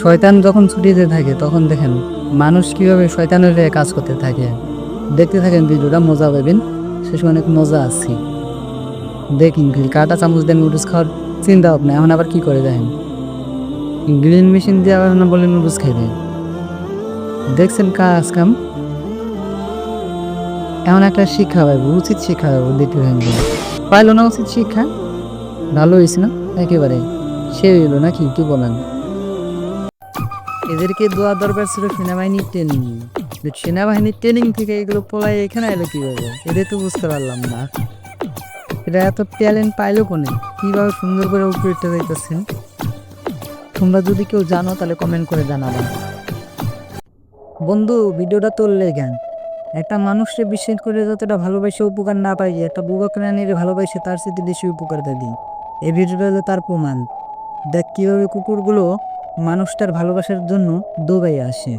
শয়তান যখন ছুটিতে থাকে, তখন দেখেন মানুষ কীভাবে শয়তানের কাজ করতে থাকে। দেখতে থাকেন ভিডিওটা, মজা পাবেন। শেষে অনেক মজা আছে। দেখুন কাটা চামচ দিয়ে নুডলস খাওয়ার চিন্তা ভাবনা, এখন আবার কি করে দেখেন? গ্রিন মেশিন দিয়ে আবার বলে নুডলস খাইবে? দেখছেন কাজ কাম? এমন একটা শিক্ষা পাইব, উচিত শিক্ষা পাইব, দেখতে থাকেন পাইলো না উচিত শিক্ষা? ভালো হয়েছে না? একেবারে। সে হইল নাকি? কি বলেন। এদেরকে দোয়া দরকার ছিল সেনাবাহিনীর ট্রেনিং সেনাবাহিনীর ট্রেনিং থেকে এগুলো পলাই এখানে এলো কীভাবে? এদের তো বুঝতে পারলাম না। এটা এত ট্যালেন্ট পাইলো কোনে? কীভাবে সুন্দর করে উপরে উঠতে যাইতেছেন তোমরা যদি কেউ জানো, তাহলে কমেন্ট করে জানাবা। বন্ধু, ভিডিওটা তোললে জ্ঞান একটা মানুষকে বিশ্বাস করে যতটা ভালোবাসে উপকার না পাই একটা বুবা প্রাণীর ভালোবাসে, তার সাথে বেশি উপকার দেয় এই ভিডিওটা হলো তার প্রমাণ। দেখ কীভাবে কুকুরগুলো মানুষটার ভালোবাসার জন্য দৌড়াই আসে।